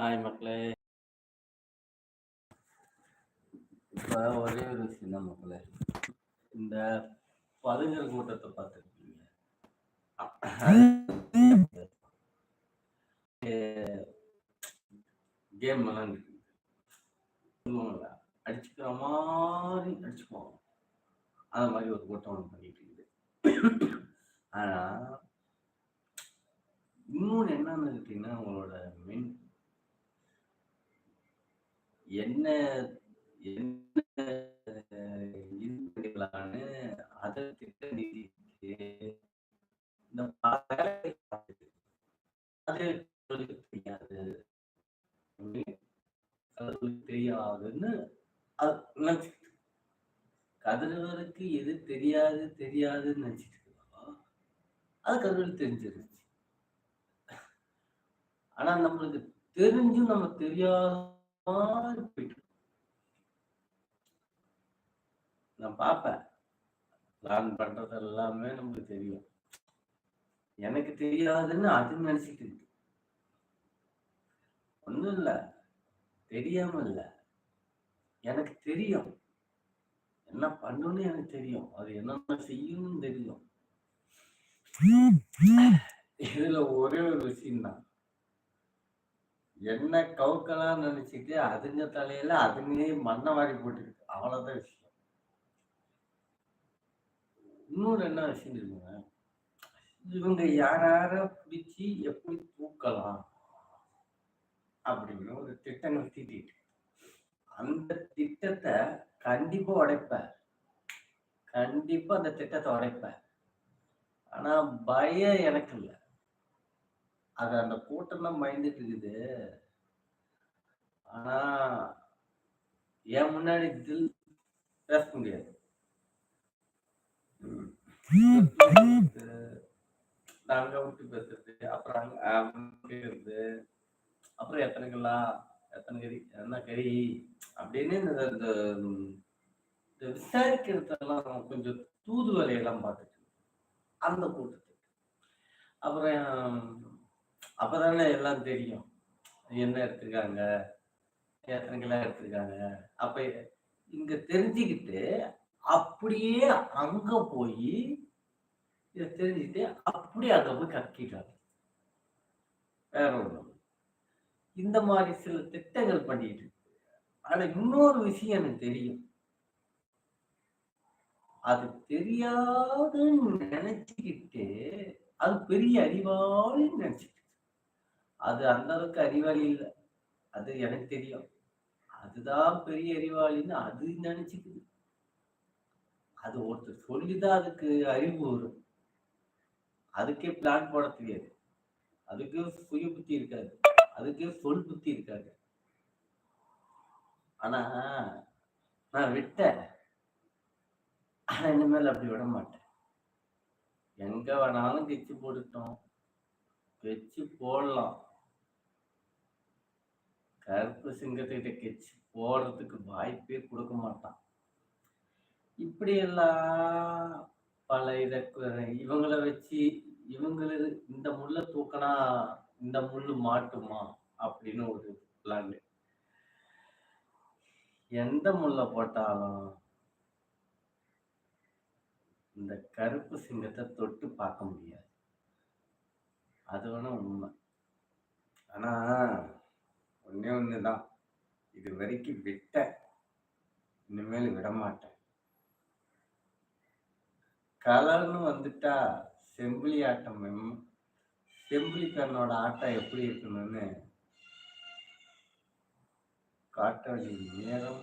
Hi மக்களே. இப்போ ஒரே ஒரு விஷயம் தான் மக்களே. இந்த பதுங்கல் கூட்டத்தை பார்த்துருக்கீங்க. கேம் விளாண்டுட்டு அடிச்சுக்கிற மாதிரி அடிச்சுக்குவோம் அந்த மாதிரி ஒரு கூட்டம் ஒன்று பண்ணிட்டு இருக்குது. ஆனா இன்னொன்று என்னன்னு கேட்டீங்கன்னா உங்களோட மென் என்ன என்ன இது பண்ணிக்கலான்னு அதை திட்ட நிதி இந்த அது தெரியாது. தெரியாதுன்னு அது கதிரவருக்கு எது தெரியாது தெரியாதுன்னு நினைச்சிட்டு இருக்கோ அது கதிரவர் தெரிஞ்சிருச்சு. ஆனா நம்மளுக்கு தெரிஞ்சும் நம்ம தெரியாத மாதிரி போயிட்டு நான் பார்ப்பேன். பிளான் பண்றது எல்லாமே நமக்கு தெரியும். எனக்கு தெரியாதுன்னு அது நினைச்சிட்டு இருக்கு. ஒண்ணும் இல்ல. தெரியாம இல்லை. எனக்கு தெரியும். என்ன பண்ணணும்னு எனக்கு தெரியும். அது என்னென்ன செய்யணும்னு தெரியும். இதுல ஒரே ஒரு விஷயம் தான் என்ன கவுக்கலாம் நினைச்சிட்டு அதுங்க தலையில அதுங்களே மண்ணை வாரி போட்டுக்கிட்டு. அவ்வளவுதான் விஷயம். இன்னொரு என்ன விஷயம் இருக்குங்க இவங்க யாரார யார பிடிச்சி எப்படி தூக்கலாம் அப்படின்னு ஒரு திட்டங்கள் தீட்டிட்டு அந்த திட்டத்தை கண்டிப்பா உடைப்பேன். கண்டிப்பா அந்த திட்டத்தை உடைப்பேன். ஆனா பயம் எனக்கு இல்லை. அது அந்த கூட்டம்லாம் பயந்துட்டு இருக்குது. ஆனா என் முன்னாடி தில் பேச முடியாது. நாங்க விட்டு பேசுறது அப்புறம் அங்க இருந்து அப்புறம் எத்தனை கிலா எத்தனை கறி என்ன கறி அப்படின்னு இந்த இந்த இந்த விசாரிக்கிறதெல்லாம் கொஞ்சம் தூது வேலையெல்லாம் பார்த்துட்டு அந்த கூட்டத்துக்கு. அப்புறம் அப்பதானே எல்லாம் தெரியும். என்ன எடுத்திருக்காங்க? எத்தனை கிலோ எடுத்திருக்காங்க? அப்ப இங்க தெரிஞ்சுக்கிட்டு அப்படியே அங்க போய் இதை தெரிஞ்சுக்கிட்டு அப்படியே அங்க போய் கக்கிட்டாங்க வேற ஒண்ணும் இந்த மாதிரி சில திட்டங்கள் பண்ணிட்டு இருக்கு. ஆனா இன்னொரு விஷயம் எனக்கு தெரியும். அது தெரியாதுன்னு நினைச்சுக்கிட்டு அது பெரிய அறிவாளின்னு நினைச்சிட்டு அது அந்த அளவுக்கு அறிவாளி இல்லை. அது எனக்கு தெரியும். அதுதான் பெரிய அறிவாளின்னு அது நினைச்சுக்குது. அது ஒருத்தர் சொல்லிதான் அதுக்கு அறிவு வரும். அதுக்கே பிளான் போட தெரியாது. அதுக்கு சுய புத்தி இருக்காது. அதுக்கு சொல் புத்தி இருக்காது. ஆனா நான் விட்டேன். ஆனா இனிமேல் அப்படி விட மாட்டேன். எங்க வேணாலும் கெச்சு போட்டுட்டோம். கெச்சு போடலாம். கருப்பு சிங்கத்துக்கிட்ட கெச்சு போடுறதுக்கு வாய்ப்பே கொடுக்க மாட்டான். இப்படியெல்லாம் பல இதை இவங்கள வச்சு இவங்கள இந்த முள்ள தூக்கினா இந்த முள்ளு மாட்டுமா அப்படின்னு ஒரு பிளான் எந்த முள்ள போட்டாலும் இந்த கருப்பு சிங்கத்தை தொட்டு பார்க்க முடியாது. அது வேணா உண்மை. ஆனா ஒன்னே ஒன்று தான் இது வரைக்கும் விட்ட இனிமேல் விட மாட்டேன் கலர்னு வந்துட்டா செம்பிளி ஆட்டம் செம்பிளிக்கரனோட ஆட்டம் எப்படி இருக்கணும்னு காட்ட நேரம்